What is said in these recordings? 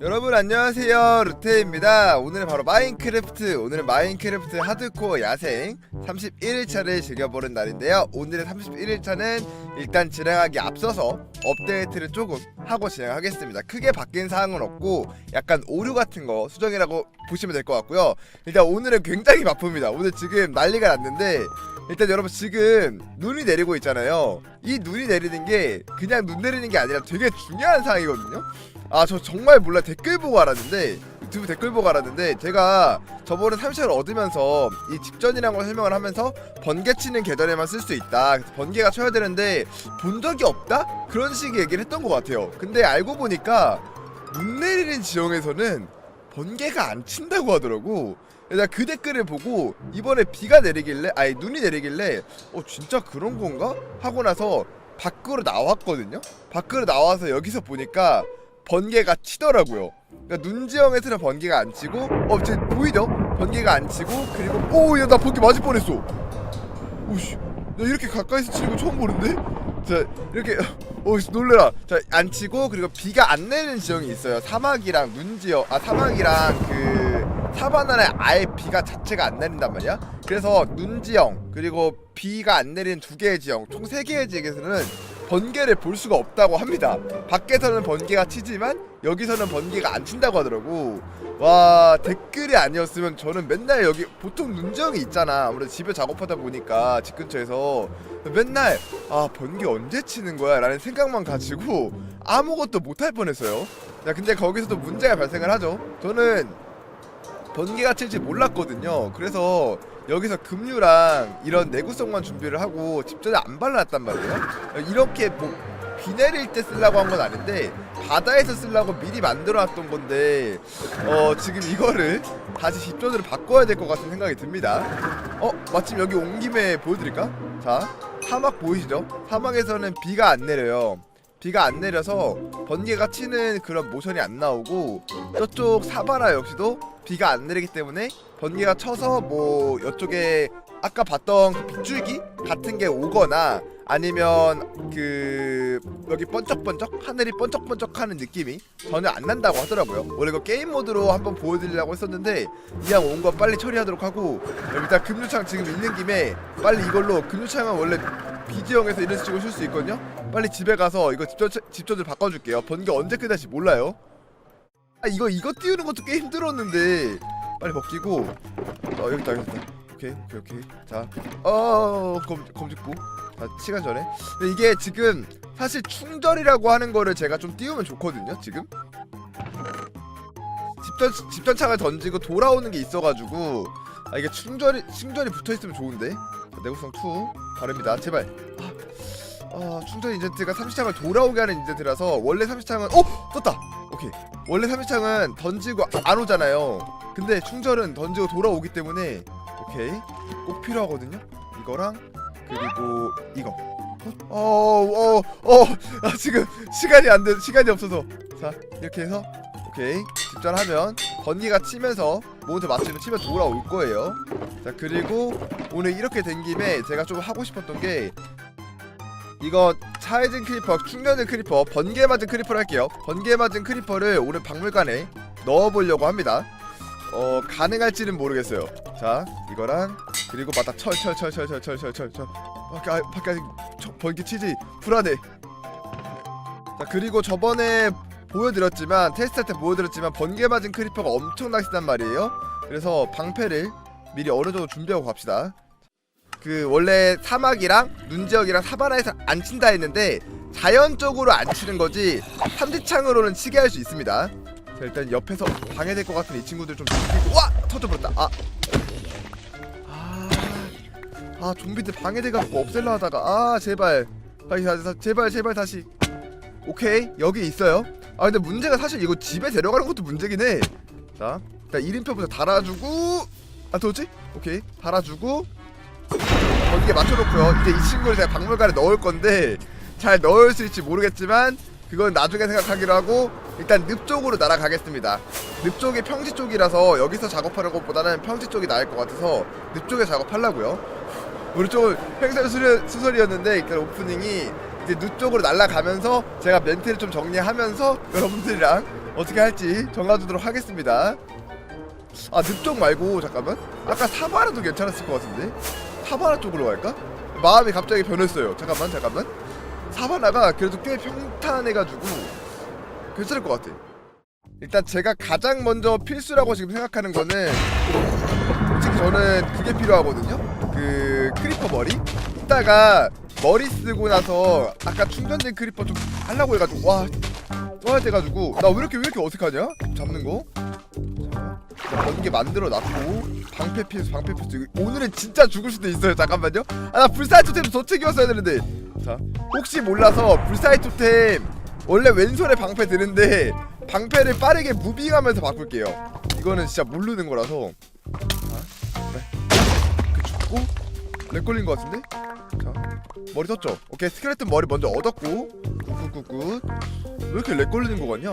여러분 안녕하세요. 루테입니다. 오늘은 바로 마인크래프트 오늘은 마인크래프트 하드코어 야생 31일차를 즐겨보는 날인데요. 오늘의 31일차는 일단 진행하기 앞서서 업데이트를 조금 하고 진행하겠습니다. 크게 바뀐 사항은 없고 약간 오류 같은 거 수정이라고 보시면 될 것 같고요. 일단 오늘은 굉장히 바쁩니다. 오늘 지금 난리가 났는데 일단 여러분 지금 눈이 내리고 있잖아요. 이 눈이 내리는 게 그냥 눈 내리는 게 아니라 되게 중요한 사항이거든요 아 저 정말 몰라 댓글 보고 알았는데 유튜브 댓글 보고 알았는데 제가 저번에 30을 얻으면서 이 집전이라는 걸 설명을 하면서 번개 치는 계절에만 쓸 수 있다. 번개가 쳐야 되는데 본 적이 없다? 그런 식의 얘기를 했던 것 같아요. 근데 알고 보니까 눈 내리는 지형에서는 번개가 안 친다고 하더라고. 내가 그 댓글을 보고 이번에 비가 내리길래 아니 눈이 내리길래 어 진짜 그런 건가? 하고 나서 밖으로 나왔거든요? 밖으로 나와서 여기서 보니까 번개가 치더라고요. 그러니까 눈지형에서는 번개가 안 치고 어 지금 보이죠? 번개가 안 치고 그리고 오 야 나 번개 맞을 뻔했어. 오씨 나 이렇게 가까이서 치는 거 처음 보는데? 자 이렇게 오 놀래라. 자 안 치고 그리고 비가 안 내리는 지형이 있어요. 사막이랑 눈지형 아 사막이랑 그 사바나에 아예 비가 자체가 안 내린단 말이야. 그래서 눈지형 그리고 비가 안 내리는 두 개의 지형 총 세 개의 지역에서는 번개를 볼 수가 없다고 합니다. 밖에서는 번개가 치지만 여기서는 번개가 안 친다고 하더라고. 와 댓글이 아니었으면 저는 맨날 여기 보통 눈지형이 있잖아. 아무래도 집에 작업하다 보니까 집 근처에서 맨날 아 번개 언제 치는 거야 라는 생각만 가지고 아무것도 못할 뻔했어요. 자 근데 거기서도 문제가 발생을 하죠. 저는 번개가 칠지 몰랐거든요. 그래서 여기서 급류랑 이런 내구성만 준비를 하고 집전에 안 발라놨단 말이에요. 이렇게 뭐 비 내릴 때 쓰려고 한 건 아닌데 바다에서 쓰려고 미리 만들어놨던 건데 어 지금 이거를 다시 집전으로 바꿔야 될 것 같은 생각이 듭니다. 어 마침 여기 온 김에 보여드릴까? 자 사막 보이시죠? 사막에서는 비가 안 내려요. 비가 안 내려서 번개가 치는 그런 모션이 안 나오고 저쪽 사바라 역시도 비가 안 내리기 때문에 번개가 쳐서 뭐 이쪽에 아까 봤던 그 빗줄기 같은 게 오거나 아니면 그 여기 번쩍번쩍 하늘이 번쩍번쩍하는 느낌이 전혀 안 난다고 하더라고요. 원래 이거 게임 모드로 한번 보여드리려고 했었는데 이왕 온 거 빨리 처리하도록 하고 일단 금유창 지금 있는 김에 빨리 이걸로 금유창은 원래 비지형에서 이런 식으로 쓸 수 있거든요. 빨리 집에 가서 이거 집전 집전을 바꿔줄게요. 번개 언제 끝날지 몰라요. 아 이거 이거 띄우는 것도 꽤 힘들었는데 빨리 벗기고. 어 여기 있다 여기 있다. 오케이 오케이 오케이. 자어 검직구 자 시간 전에. 근데 이게 지금 사실 충전이라고 하는 거를 제가 좀 띄우면 좋거든요 지금. 집전 집전창을 던지고 돌아오는 게 있어가지고. 아 이게 충전이 충전이 붙어 있으면 좋은데. 자, 내구성 2 바릅니다. 제발. 아, 아 충전 인젠트가 30창을 돌아오게 하는 인젠트라서 원래 30창은 어? 떴다! 오케이. 원래 30창은 던지고 안 오잖아요. 근데 충전은 던지고 돌아오기 때문에 오케이. 꼭 필요하거든요? 이거랑 그리고 이거. 어어어 어, 어, 아, 지금 시간이 안돼 시간이 없어서. 자 이렇게 해서 오케이. 집전하면 번개가 치면서 모니터 맞추면 치면 돌아올 거예요. 자 그리고 오늘 이렇게 된 김에 제가 좀 하고 싶었던 게 이거 차해진 크리퍼 충전된 크리퍼 번개 맞은 크리퍼를 할게요. 번개 맞은 크리퍼를 오늘 박물관에 넣어보려고 합니다. 어 가능할지는 모르겠어요. 자 이거랑 그리고 맞다. 철철철철철철 철철. 밖에 아, 밖에 아직 저, 번개 치지 불안해. 자 그리고 저번에 보여드렸지만 테스트할 때 보여드렸지만 번개 맞은 크리퍼가 엄청나게 세단 말이에요. 그래서 방패를 미리 어느 정도 준비하고 갑시다 그 원래 사막이랑 눈 지역이랑 사바나에서 안 친다 했는데 자연적으로 안 치는 거지 삼지창으로는 치게 할 수 있습니다. 자 일단 옆에서 방해될 것 같은 이 친구들 좀 죽이고 와 터져버렸다. 아. 아, 아 좀비들 방해돼갖고 없앨라 하다가 아 제발 다시 다시 제발 제발 다시 오케이 여기 있어요. 아 근데 문제가 사실 이거 집에 데려가는 것도 문제긴 해. 자 일단 1인표부터 달아주고 아 도지? 오케이 달아주고 거기에 맞춰놓고요. 이제 이 친구를 제가 박물관에 넣을 건데 잘 넣을 수 있을지 모르겠지만 그건 나중에 생각하기로 하고 일단 늪 쪽으로 날아가겠습니다. 늪 쪽이 평지 쪽이라서 여기서 작업하는 것보다는 평지 쪽이 나을 것 같아서 늪 쪽에 작업하려고요. 우리 쪽은 횡설수설이었는데 일단 오프닝이 이제 누 쪽으로 날아가면서 제가 멘트를 좀 정리하면서 여러분들이랑 어떻게 할지 정해주도록 하겠습니다. 아, 늪 쪽 말고 잠깐만. 아까 사바라도 괜찮았을 것 같은데. 사바라 쪽으로 갈까? 마음이 갑자기 변했어요. 잠깐만, 잠깐만. 사바나가 그래도 꽤 평탄해가지고 괜찮을 것 같아. 일단 제가 가장 먼저 필수라고 지금 생각하는 거는 솔직히 저는 그게 필요하거든요. 그 크리퍼 머리. 이따가 머리 쓰고 나서 아까 충전된 크리퍼 좀 하려고 해가지고 와 떠야 돼가지고. 나 왜 이렇게 왜 이렇게 어색하냐? 잡는 거. 자, 번개 만들어 놨고. 방패 필수 방패 필수. 오늘은 진짜 죽을 수도 있어요. 잠깐만요. 아 나 불사의 토템 저책이었어야 되는데. 자 혹시 몰라서 불사의 토템 원래 왼손에 방패 드는데 방패를 빠르게 무빙하면서 바꿀게요. 이거는 진짜 모르는 거라서. 자 그래 그 죽고 렉 걸린 거 같은데? 자 머리 떴죠? 오케이 스켈레톤 머리 먼저 얻었고 굿굿굿굿 왜 이렇게 렉 걸리는 거 같냐?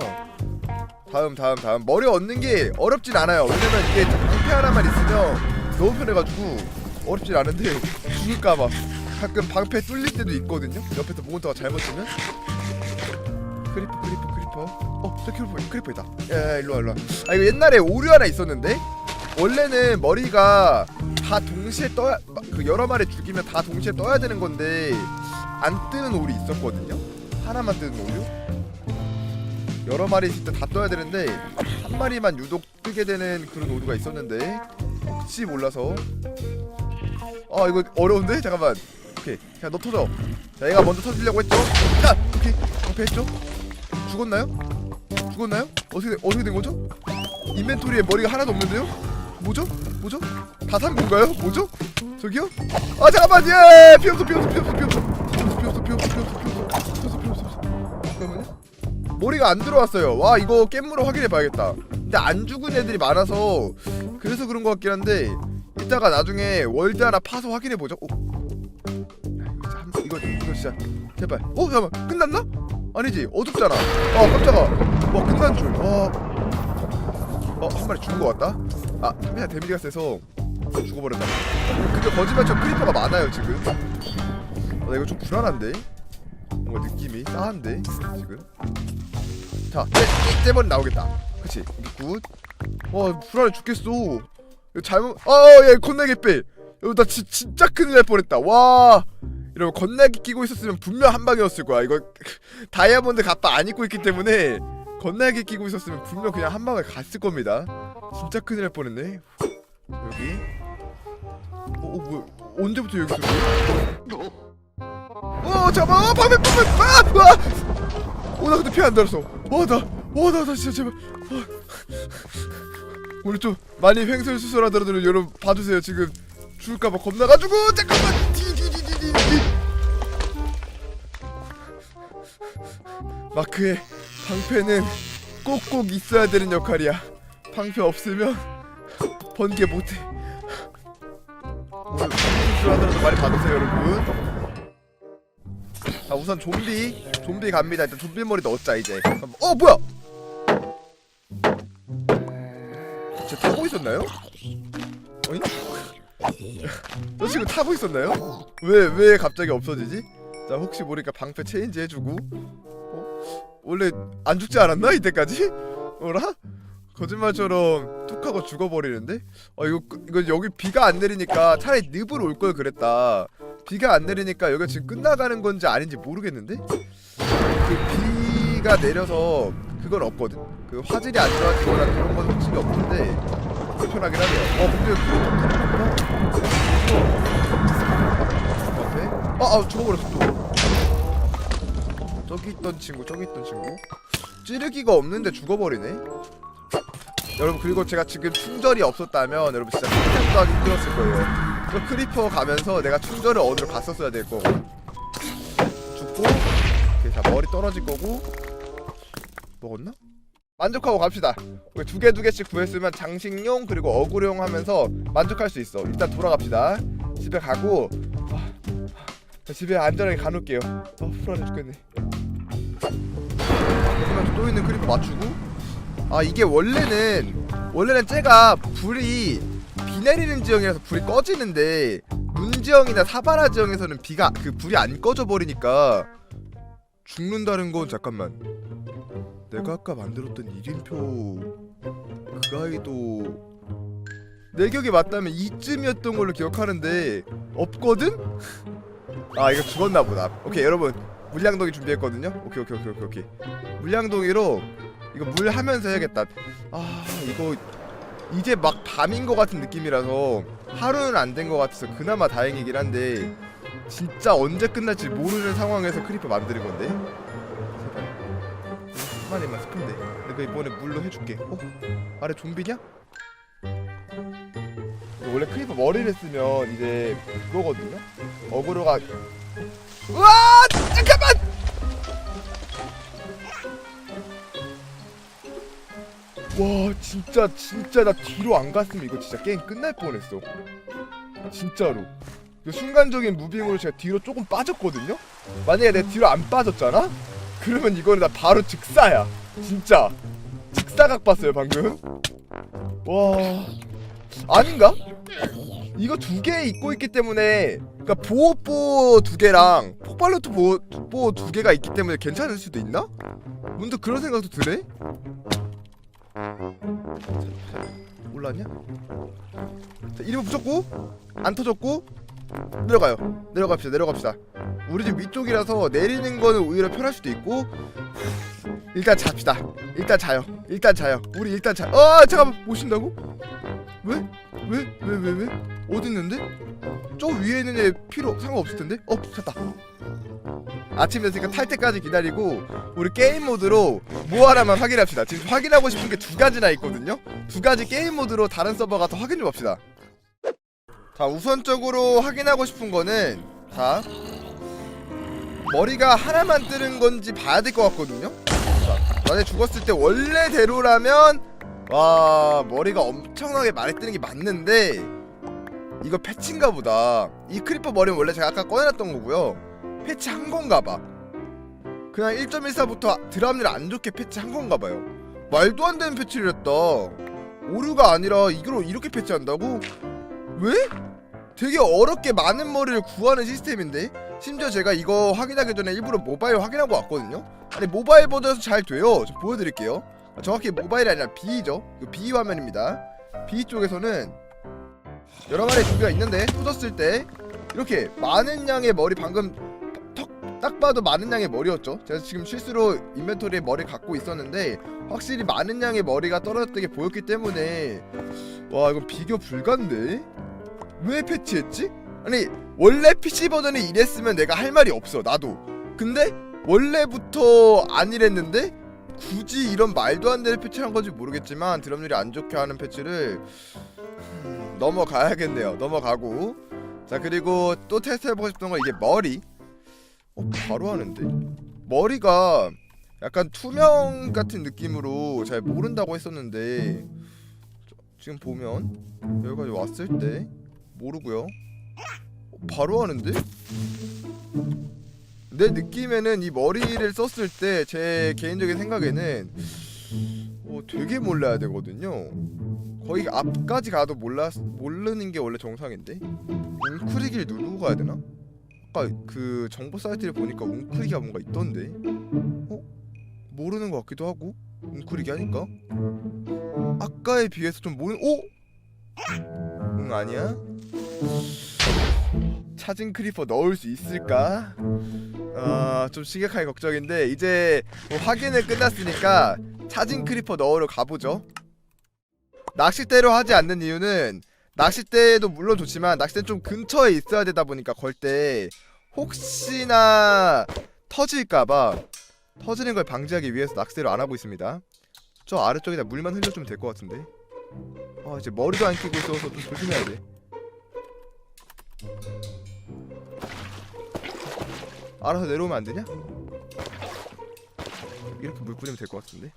다음 다음 다음. 머리 얻는 게 어렵진 않아요. 왜냐면 이게 방패 하나만 있으면 너무 편해가지고 어렵진 않은데 죽을까봐. 가끔 방패 뚫릴 때도 있거든요? 옆에서 모건터가 잘못 뜨면? 크리퍼 크리퍼 크리퍼. 어 저 크리퍼 크리퍼 있다. 야 야 일로와 일로와. 아 이거 옛날에 오류 하나 있었는데 원래는 머리가 다 동시에 떠야 그 여러 마리 죽이면 다 동시에 떠야 되는 건데 안 뜨는 오류 있었거든요? 하나만 뜨는 오류? 여러 마리 있을 때 다 떠야 되는데 한 마리만 유독 뜨게 되는 그런 오류가 있었는데 혹시 몰라서. 아 이거 어려운데? 잠깐만. 오케이. 자너 터져. 자 얘가 먼저 터지려고 했죠? 자 오케이. 방패 했죠? 죽었나요? 죽었나요? 어떻게 된- 어떻게 된 거죠? 인벤토리에 머리가 하나도 없는데요 뭐죠 뭐죠 다 산 건가요 뭐죠 저기요 아 잠깐만 예 피었어 피었어 피었어 피었어 피었어 피었어 피었어 피었어 피었어 피었어 피었어 잠깐만요 머리가 안 들어왔어요. 와 이거 깻물로 확인해 봐야겠다. 근데 안 죽은 애들이 많아서 그래서 그런 것 같긴 한데 이따가 나중에 월드 하나 파서 확인해 보죠. 오. 야, 이거 이거 진짜 제발. 어 잠깐만 끝났나? 아니지 어둡잖아. 아 깜짝아. 와 끝난 줄. 와. 어한 마리 죽은 것 같다. 아 그냥 데미지가 세서 죽어버렸다. 근데 거짓말처럼 크리퍼가 많아요 지금. 어, 나 이거 좀 불안한데. 뭔가 느낌이 싸한데 지금. 자, 떼, 떼버리 나오겠다. 그치? 굿. 와, 불안해 죽겠어. 이거 잘못, 아, 얘 건나기 빼. 이거 나 지, 진짜 큰일 날 뻔했다. 와. 이러면 건나기 끼고 있었으면 분명 한 방이었을 거야. 이거 다이아몬드 갑바 안 입고 있기 때문에 건나기 끼고 있었으면 분명 그냥 한 방에 갔을 겁니다. 진짜 큰일 날 뻔했네. 여기. 어, 어 뭐야? 언제부터 여기 있었지? 어, 어, 밤에, 밤에, 아, 아! 어, 나 근데 피 안 달았어. 와, 나, 와, 나, 나 진짜 제발. 와. 오늘 좀 많이 횡설수설하더라도 여러분 봐주세요. 지금 죽을까봐 겁나가지고 잠깐만. 디디디디디. 마크의 방패는 꼭꼭 있어야 되는 역할이야. 방패 없으면 번개 못해. 횡설수설하더라도 많이 봐주세요, 여러분. 자 우선 좀비 좀비 갑니다 일단 좀비 머리 넣었자 이제 어 뭐야 저 타고 있었나요? 어이? 저 지금 타고 있었나요? 왜 왜 갑자기 없어지지? 자 혹시 모르니까 방패 체인지 해주고 어? 원래 안 죽지 않았나 이때까지? 어라? 거짓말처럼 툭 하고 죽어버리는데? 아 이거 이거 여기 비가 안 내리니까 차라리 늪으로 올 걸 그랬다 비가 안 내리니까 여기가 지금 끝나가는 건지 아닌지 모르겠는데 그 비가 내려서 그건 없거든 그 화질이 안 좋아지거나 그런 건 확실히 없는데 불편하긴 하네요 어 근데 앞에 아아 죽어버렸어 또 저기 있던 친구 저기 있던 친구. 찌르기가 없는데 죽어버리네? 여러분 그리고 제가 지금 충전이 없었다면 여러분 진짜 생각도 하기 힘들었을 거예요. 그 크리퍼 가면서 내가 충전을 어디로 갔었어야 될 거고. 죽고 오케이 자 머리 떨어질 거고. 먹었나? 만족하고 갑시다. 두 개 두 개씩 구했으면 장식용 그리고 어구용 하면서 만족할 수 있어. 일단 돌아갑시다. 집에 가고 아, 아, 집에 안전하게 가놓을게요. 아 불안해 죽겠네. 그러면 또 있는 크리퍼 맞추고? 아 이게 원래는 원래는 쟤가 불이 비 내리는 지형이라서 불이 꺼지는데 눈 지형이나 사바라 지형에서는 비가 그 불이 안 꺼져 버리니까 죽는다는 건 잠깐만. 내가 아까 만들었던 이름표. 그 아이도. 내 기억이 맞다면 이쯤이었던 걸로 기억하는데 없거든? 아 이거 죽었나 보다. 오케이 여러분. 물량동이 준비했거든요. 오케이 오케이 오케이 오케이 오케이. 물량동이로 이거 물 하면서 해야겠다. 아 이거 이제 막 밤인 것 같은 느낌이라서 하루는 안 된 것 같아서 그나마 다행이긴 한데 진짜 언제 끝날지 모르는 상황에서 크리퍼 만드는 건데. 제발 한 마리만 스푼데. 내가 이번에 물로 해줄게. 어? 아래 좀비냐? 원래 크리퍼 머리를 쓰면 이제 그거거든요. 어그로가 우와 잠깐만! 와 진짜 진짜 나 뒤로 안 갔으면 이거 진짜 게임 끝날 뻔했어. 진짜로. 그 순간적인 무빙으로 제가 뒤로 조금 빠졌거든요? 만약에 내가 뒤로 안 빠졌잖아? 그러면 이거는 나 바로 즉사야. 진짜. 즉사각 봤어요 방금? 와. 아닌가? 이거 두 개 입고 있기 때문에 그러니까 보호보 두 개랑 폭발로트 보호 두 개가 있기 때문에 괜찮을 수도 있나? 문득 그런 생각도 드네? 올랐냐? 자, 이름 붙였고 안 터졌고 내려가요. 내려갑시다. 내려갑시다. 우리 집 위쪽이라서 내리는 거는 오히려 편할 수도 있고 일단 잡시다. 일단 자요. 일단 자요. 우리 일단 자. 어 잠깐만 못 쉰다고? 왜? 왜? 왜? 왜? 왜? 어디 있는데? 저 위에 있는 애 필요 상관없을 텐데? 어 잤다. 아침 됐으니까 탈 때까지 기다리고 우리 게임 모드로 뭐 하나만 확인합시다. 지금 확인하고 싶은 게 두 가지나 있거든요. 두 가지 게임 모드로 다른 서버 가서 확인 좀 합시다. 자, 우선적으로 확인하고 싶은 거는 자 머리가 하나만 뜨는 건지 봐야 될 것 같거든요. 자, 만약 죽었을 때 원래대로라면 와 머리가 엄청나게 많이 뜨는 게 맞는데 이거 패치인가 보다. 이 크리퍼 머리는 원래 제가 아까 꺼내놨던 거고요. 패치 한 건가 봐. 그냥 1.14부터 드랍률 안 좋게 패치 한 건가 봐요. 말도 안 되는 패치를 했다. 오류가 아니라 이걸 이렇게 패치한다고? 왜? 되게 어렵게 많은 머리를 구하는 시스템인데 심지어 제가 이거 확인하기 전에 일부러 모바일 확인하고 왔거든요. 아니 모바일 버전에서 잘 돼요. 저 보여드릴게요. 정확히 모바일이 아니라 B죠. 이거 B 화면입니다. B 쪽에서는 여러 마리 준비가 있는데 터졌을 때 이렇게 많은 양의 머리 방금 턱 딱 봐도 많은 양의 머리였죠. 제가 지금 실수로 인벤토리에 머리 갖고 있었는데 확실히 많은 양의 머리가 떨어졌던 게 보였기 때문에 와 이건 비교 불가인데 왜 패치했지? 아니 원래 PC 버전이 이랬으면 내가 할 말이 없어 나도 근데 원래부터 안 이랬는데 굳이 이런 말도 안 되는 패치를 한 건지 모르겠지만 드럼률이 안 좋게 하는 패치를 음, 넘어가야겠네요. 넘어가고. 자 그리고 또 테스트 해보고 싶던 건 이게 머리. 어 바로 하는데. 머리가 약간 투명 같은 느낌으로 잘 모른다고 했었는데 저- 지금 보면 여기까지 왔을 때 모르고요. 어, 바로 하는데 내 느낌에는 이 머리를 썼을 때 제 개인적인 생각에는 어, 되게 몰라야 되거든요 거의 앞까지 가도 몰라 모르는 게 원래 정상인데 웅크리기를 누르고 가야 되나? 아까 그 정보 사이트를 보니까 웅크리기가 뭔가 있던데 어? 모르는 것 같기도 하고 웅크리기 하니까 아까에 비해서 좀 모르는 오? 응 아니야? 찾은 크리퍼 넣을 수 있을까? 아좀 심각하게 걱정인데 이제 뭐 확인을 끝났으니까 찾은 크리퍼 넣으러 가보죠. 낚싯대로 하지 않는 이유는 낚싯대도 물론 좋지만 낚싯대는 좀 근처에 있어야 되다 보니까 걸 때 혹시나 터질까봐 터지는 걸 방지하기 위해서 낚싯대로 안 하고 있습니다. 저 아래쪽에다 물만 흘려주면 될 것 같은데. 아 이제 머리도 안 끼고 있어서 좀 조심해야 돼 알아서 내려오면 안 되냐? 이렇게 물 뿌리면 될 것 같은데?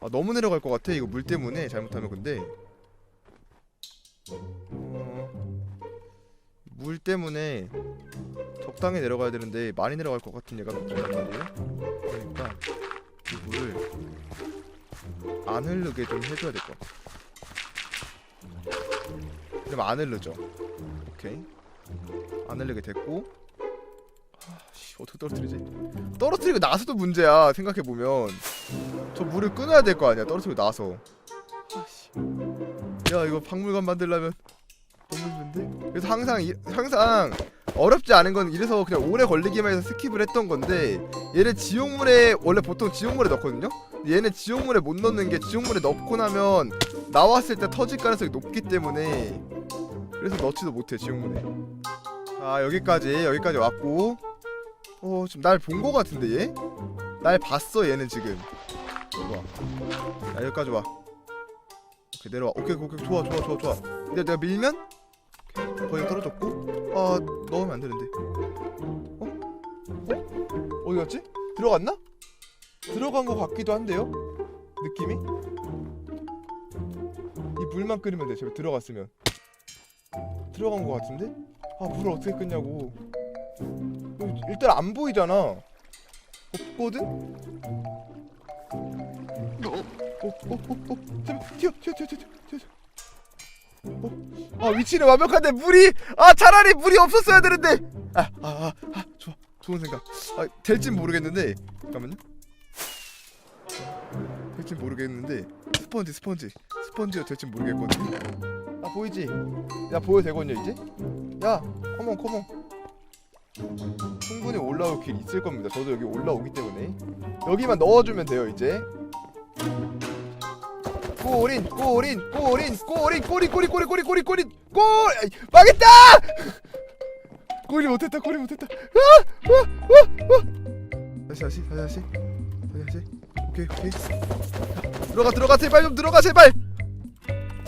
아 너무 내려갈 것 같아 이거 물 때문에 잘못하면 근데. 어... 물 때문에 적당히 내려가야 되는데 많이 내려갈 것 같은 얘가 말이에요 그러니까 이 물을 안 흐르게 좀 해줘야 될 것 같아. 그럼 안 흐르죠. 오케이 안 흐르게 됐고. 아, 씨, 어떻게 떨어뜨리지? 떨어뜨리고 나서도 문제야 생각해 보면. 저 물을 끊어야 될 거 아니야 떨어뜨리고 나서. 아씨. 야 이거 박물관 만들려면 너무 힘든데? 그래서 항상 이, 항상 어렵지 않은 건 이래서 그냥 오래 걸리기만 해서 스킵을 했던 건데 얘를 지옥물에 원래 보통 지옥물에 넣거든요? 얘는 지옥물에 못 넣는 게 지옥물에 넣고 나면 나왔을 때 터질 가능성이 높기 때문에 그래서 넣지도 못해 지옥물에 아 여기까지 여기까지 왔고 어 지금 날 본 거 같은데 얘? 날 봤어 얘는 지금 좋아 야 여기까지 와 오케이 내려와 오케이 오케이 좋아 좋아 좋아 좋아 근데 내가 밀면 거의 떨어졌고 아 넣으면 안 되는데 어? 어? 어디 갔지? 들어갔나? 들어간 거 같기도 한데요? 느낌이? 이 물만 끓이면 돼 저기 들어갔으면 들어간 거 같은데? 아 물을 어떻게 끄냐고 여기 일단 안 보이잖아 없거든? 어? 어? 어? 어? 잠깐 튀어 튀어 튀어 튀어 튀어 어? 아 위치는 완벽한데 물이 아 차라리 물이 없었어야 되는데 아아아 아, 아, 좋아 좋은 생각 아 될진 모르겠는데 잠깐만요 될진 모르겠는데 스펀지 스펀지 스펀지가 될진 모르겠거든요 아 보이지 야 보여 되거든요 이제 야 컴온 컴온 충분히 올라올 길 있을 겁니다 저도 여기 올라오기 때문에 여기만 넣어주면 돼요 이제 꼬린 꼬린 꼬린 꼬린 꼬린 꼬린 꼬린 꼬린 꼬린 꼬린 꼬 망했다 꼬리 못했다 꼬리 못했다 아, 아, 아, 아. 다시 다시 다시 다시 다시 오케이 오케이 들어가 들어가 제발 좀 들어가 제발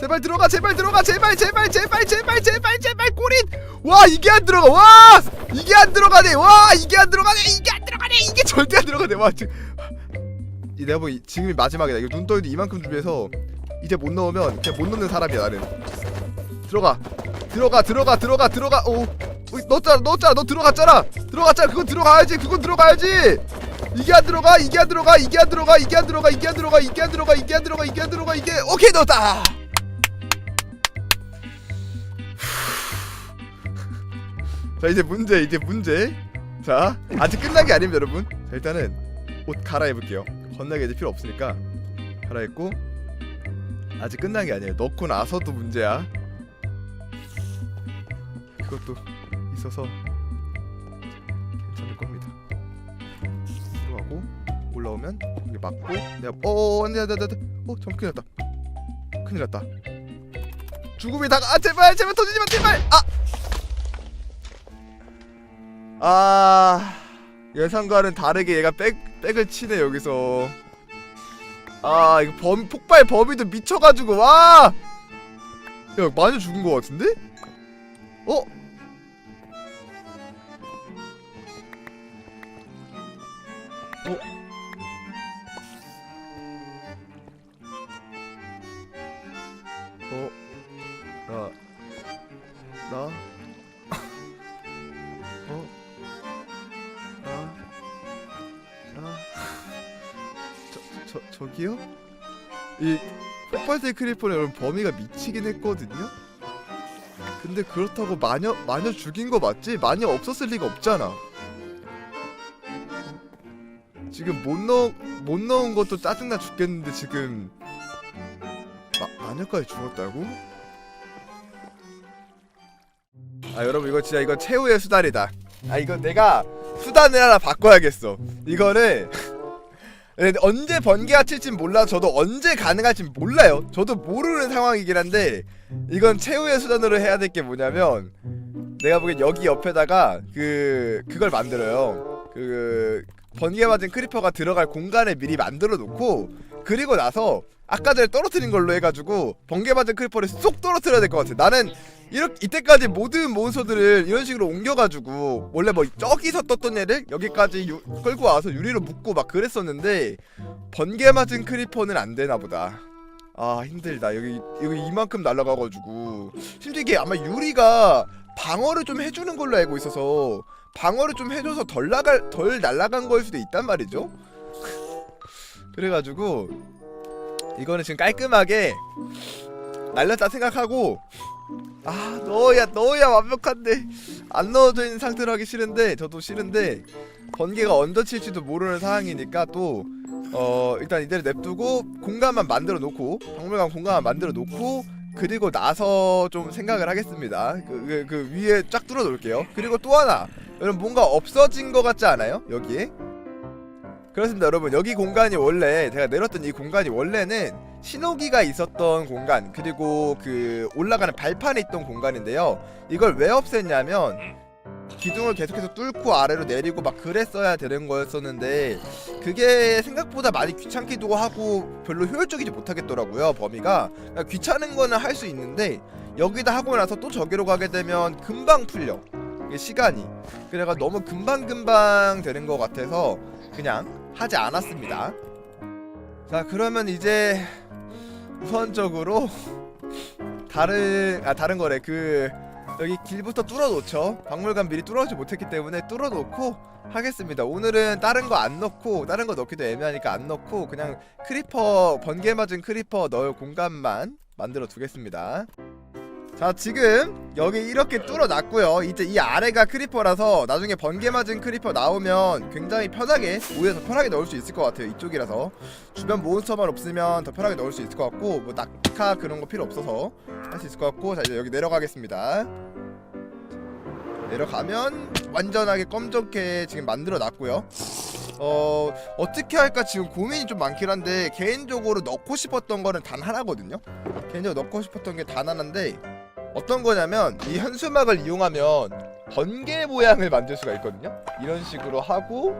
제발 들어가 제발 들어가 제발 제발 제발 제발 제발 제발 꼬린 와 이게 안 들어가 와 이게 안 들어가네 와 이게 안 들어가네 이게 안 들어가네 이게 절대 안 들어가네 와 지금 이 내가 보기 지금이 마지막이다 이거 눈 떠있는 이만큼 준비해서 이제 못 넣으면 그냥 못 넣는 사람이야 나는 들어가 들어가 들어가 들어가 들어가 오 어, 넣었잖아 넣었잖아 너 들어갔잖아 들어갔잖아 그건 들어가야지 그건 들어가야지 이게 안 들어가 이게 안 들어가 이게 안 들어가 이게 안 들어가 이게 안 들어가 이게 안 들어가 이게 안 들어가 이게 오케이 넣었다 자 이제 문제 이제 문제. 자 아직 끝난 게 아닙니다 여러분. 자 일단은 옷 갈아입을게요. 건나게 이제 필요 없으니까 갈아입고 아직 끝난 게 아니에요. 넣고 나서도 문제야. 그것도 있어서 괜찮을 겁니다. 들어가고 올라오면 여기 맞고 내가 어어 안돼 안돼 안돼 어 잠깐 큰일 났다. 큰일 났다. 죽음이 다가 아 제발 제발 터지지 마 제발! 아 아 예상과는 다르게 얘가 백 백을 치네 여기서. 아 이거 범 폭발 범위도 미쳐가지고 와야 많이 죽은 것 같은데? 어 어? 저, 저기요? 이 폭발대 크리퍼는 여러분 범위가 미치긴 했거든요? 근데 그렇다고 마녀, 마녀 죽인 거 맞지? 마녀 없었을 리가 없잖아 지금 못 넣, 못 넣은 것도 짜증나 죽겠는데 지금 마, 마녀까지 죽었다고? 아 여러분 이거 진짜 이거 최후의 수단이다 아 이거 내가 수단을 하나 바꿔야겠어 이거는 네, 언제 번개가 칠진 몰라 저도 언제 가능할지 몰라요. 저도 모르는 상황이긴 한데 이건 최후의 수단으로 해야 될 게 뭐냐면 내가 보기엔 여기 옆에다가 그 그걸 만들어요. 그 번개 맞은 크리퍼가 들어갈 공간을 미리 만들어 놓고 그리고 나서 아까 전에 떨어뜨린 걸로 해가지고 번개 맞은 크리퍼를 쏙 떨어뜨려야 될 것 같아. 나는 이렇게 이때까지 모든 몬스터들을 이런 식으로 옮겨가지고 원래 뭐 저기서 떴던 애를 여기까지 유, 끌고 와서 유리로 묶고 막 그랬었는데 번개 맞은 크리퍼는 안 되나 보다. 아 힘들다 여기 여기 이만큼 날아가가지고 심지어 이게 아마 유리가 방어를 좀 해주는 걸로 알고 있어서 방어를 좀 해줘서 덜 나갈 덜 날아간 거일 수도 있단 말이죠. 그래가지고 이거는 지금 깔끔하게 날렸다 생각하고 아 넣어야 넣어야 완벽한데 안 넣어져 있는 상태로 하기 싫은데 저도 싫은데 번개가 언제 칠지도 모르는 상황이니까 또 어 일단 이대로 냅두고 공간만 만들어 놓고 박물관 공간만 만들어 놓고 그리고 나서 좀 생각을 하겠습니다. 그, 그, 그 위에 쫙 뚫어 놓을게요. 그리고 또 하나 여러분 뭔가 없어진 것 같지 않아요? 여기에? 그렇습니다 여러분 여기 공간이 원래 제가 내렸던 이 공간이 원래는 신호기가 있었던 공간 그리고 그 올라가는 발판에 있던 공간인데요. 이걸 왜 없앴냐면 기둥을 계속해서 뚫고 아래로 내리고 막 그랬어야 되는 거였었는데 그게 생각보다 많이 귀찮기도 하고 별로 효율적이지 못하겠더라고요 범위가. 그러니까 귀찮은 거는 할 수 있는데 여기다 하고 나서 또 저기로 가게 되면 금방 풀려 시간이. 그래가 너무 금방금방 되는 것 같아서 그냥 하지 않았습니다. 자 그러면 이제 우선적으로 다른 아 다른 거래 그 여기 길부터 뚫어 놓죠. 박물관 미리 뚫어지 못했기 때문에 뚫어 놓고 하겠습니다. 오늘은 다른 거 안 넣고 다른 거 넣기도 애매하니까 안 넣고 그냥 크리퍼 번개 맞은 크리퍼 넣을 공간만 만들어 두겠습니다. 자 지금 여기 이렇게 뚫어 놨고요. 이제 이 아래가 크리퍼라서 나중에 번개 맞은 크리퍼 나오면 굉장히 편하게 오히려 더 편하게 넣을 수 있을 것 같아요 이쪽이라서. 주변 몬스터만 없으면 더 편하게 넣을 수 있을 것 같고 뭐 낙하 그런 거 필요 없어서 할 수 있을 것 같고 자 이제 여기 내려가겠습니다. 내려가면 완전하게 검정게 지금 만들어 놨고요. 어 어떻게 할까? 지금 고민이 좀 많긴 한데 개인적으로 넣고 싶었던 거는 단 하나거든요? 개인적으로 넣고 싶었던 게 단 하나인데 어떤 거냐면 이 현수막을 이용하면 번개 모양을 만들 수가 있거든요. 이런 식으로 하고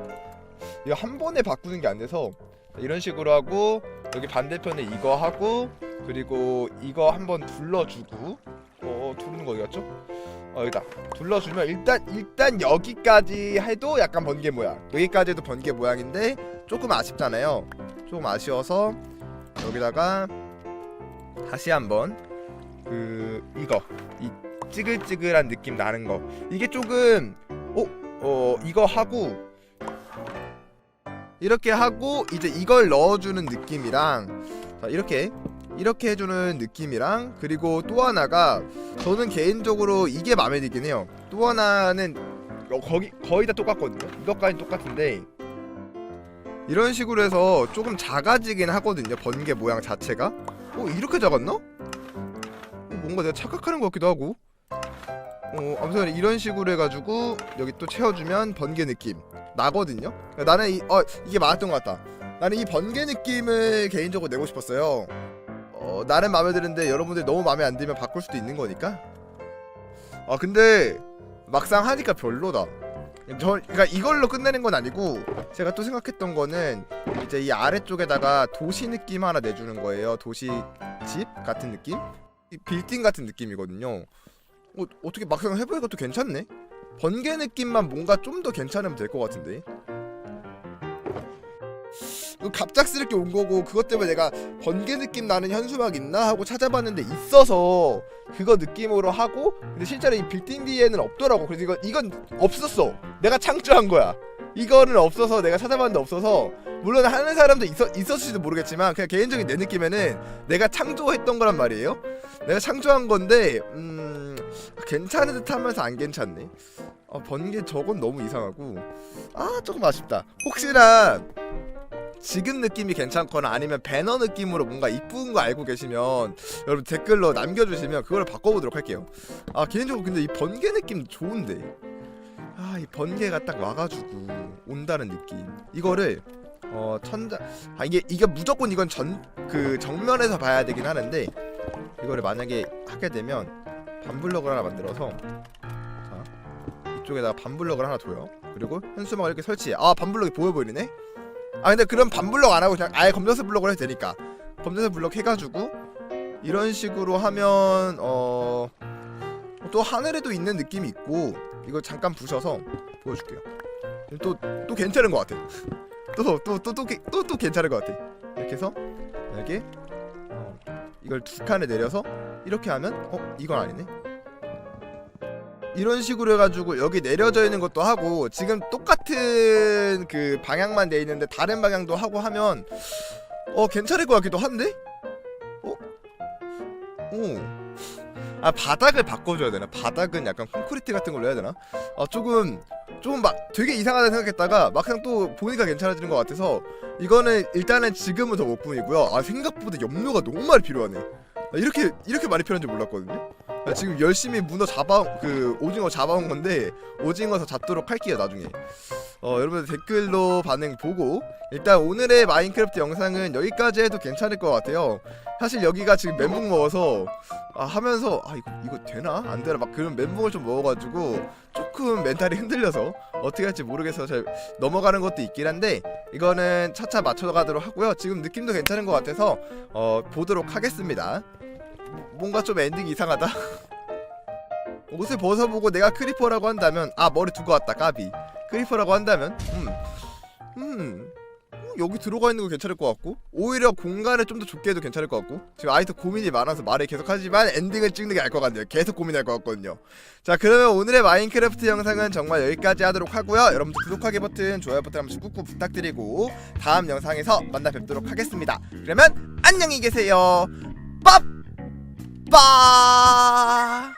이거 한 번에 바꾸는 게 안 돼서 이런 식으로 하고 여기 반대편에 이거 하고 그리고 이거 한번 둘러주고 어 두르는 거 어디 갔죠? 어 여기다 둘러주면 일단 일단 여기까지 해도 약간 번개 모양 여기까지 해도 번개 모양인데 조금 아쉽잖아요. 조금 아쉬워서 여기다가 다시 한번 그 이거 이 찌글찌글한 느낌 나는 거 이게 조금 어? 어 이거 하고 이렇게 하고 이제 이걸 넣어주는 느낌이랑 자 이렇게 이렇게 해주는 느낌이랑 그리고 또 하나가 저는 개인적으로 이게 마음에 들긴 해요 또 하나는 어, 거기 거의 다 똑같거든요 이것까지 똑같은데 이런 식으로 해서 조금 작아지긴 하거든요 번개 모양 자체가 어 이렇게 작았나? 어, 뭔가 내가 착각하는 것 같기도 하고. 어 아무튼 이런 식으로 해가지고 여기 또 채워주면 번개 느낌 나거든요. 그러니까 나는 이, 어, 이게 맞았던 것 같다. 나는 이 번개 느낌을 개인적으로 내고 싶었어요. 어 나는 마음에 드는데 여러분들 너무 마음에 안 들면 바꿀 수도 있는 거니까. 아 근데 막상 하니까 별로다. 저 그러니까 이걸로 끝내는 건 아니고 제가 또 생각했던 거는 이제 이 아래쪽에다가 도시 느낌 하나 내주는 거예요. 도시 집 같은 느낌? 이 빌딩 같은 느낌이거든요. 어, 어떻게 막상 해보니까 또 괜찮네. 번개 느낌만 뭔가 좀 더 괜찮으면 될 것 같은데. 이거 갑작스럽게 온 거고 그것 때문에 내가 번개 느낌 나는 현수막 있나 하고 찾아봤는데 있어서 그거 느낌으로 하고 근데 실제로 이 빌딩 뒤에는 없더라고 그래서 이거 이건 없었어 내가 창조한 거야 이거는 없어서 내가 찾아봤는데 없어서 물론 하는 사람도 있어, 있었을지도 모르겠지만 그냥 개인적인 내 느낌에는 내가 창조했던 거란 말이에요. 내가 창조한 건데 음 괜찮은 듯 하면서 안 괜찮네. 아 번개 저건 너무 이상하고. 아 조금 아쉽다. 혹시나 지금 느낌이 괜찮거나 아니면 배너 느낌으로 뭔가 이쁜 거 알고 계시면 여러분 댓글로 남겨주시면 그걸 바꿔보도록 할게요. 아 개인적으로 근데 이 번개 느낌 좋은데 아 이 번개가 딱 와가지고 온다는 느낌. 이거를 어 천장 아 이게 이게 무조건 이건 전 그 정면에서 봐야 되긴 하는데 이거를 만약에 하게 되면 반블럭을 하나 만들어서 자 이쪽에다가 반블럭을 하나 둬요. 그리고 현수막을 이렇게 설치해. 아 반블럭이 보여 보이네? 아 근데 그럼 반블럭 안 하고 그냥 아예 검정색 블럭을 해도 되니까. 검정색 블럭 해가지고 이런 식으로 하면 어. 또 하늘에도 있는 느낌이 있고 이거 잠깐 부셔서 보여줄게요. 또 또 괜찮은 것 같아. 또 또 또 또 또 또 괜찮은 것 같아. 이렇게 해서 이렇게 어, 이걸 두 칸을 내려서 이렇게 하면 어 이건 아니네. 이런 식으로 해가지고 여기 내려져 있는 것도 하고 지금 똑같은 그 방향만 돼 있는데 다른 방향도 하고 하면 어 괜찮을 것 같기도 한데? 어? 오. 아 바닥을 바꿔줘야 되나? 바닥은 약간 콘크리트 같은 걸로 해야 되나? 아 조금 조금 막 되게 이상하다 생각했다가 막상 또 보니까 괜찮아지는 것 같아서 이거는 일단은 지금은 더 목품이고요. 아 생각보다 염료가 너무 많이 필요하네. 아, 이렇게 이렇게 많이 필요한 줄 몰랐거든요. 아, 지금 열심히 문어 잡아 그 오징어 잡아온 건데 오징어 더 잡도록 할게요 나중에. 어 여러분 댓글로 반응 보고 일단 오늘의 마인크래프트 영상은 여기까지 해도 괜찮을 것 같아요. 사실 여기가 지금 멘붕 먹어서 아 하면서 아 이거 이거 되나 안 되나 막 그런 멘붕을 좀 먹어가지고 조금 멘탈이 흔들려서 어떻게 할지 모르겠어서 잘 넘어가는 것도 있긴 한데 이거는 차차 맞춰가도록 하고요. 지금 느낌도 괜찮은 것 같아서 어 보도록 하겠습니다. 뭔가 좀 엔딩이 이상하다. 옷을 벗어보고 내가 크리퍼라고 한다면 아 머리 두고 왔다 까비. 크리퍼라고 한다면 음, 음 여기 들어가 있는 거 괜찮을 것 같고 오히려 공간을 좀 더 좁게 해도 괜찮을 것 같고 지금 아직도 고민이 많아서 말을 계속 하지만 엔딩을 찍는 게 나을 것 같네요. 계속 고민할 것 같거든요. 자 그러면 오늘의 마인크래프트 영상은 정말 여기까지 하도록 하고요. 여러분들 구독하기 버튼 좋아요 버튼 한 번씩 꾹꾹 부탁드리고 다음 영상에서 만나 뵙도록 하겠습니다. 그러면 안녕히 계세요. 빠 빠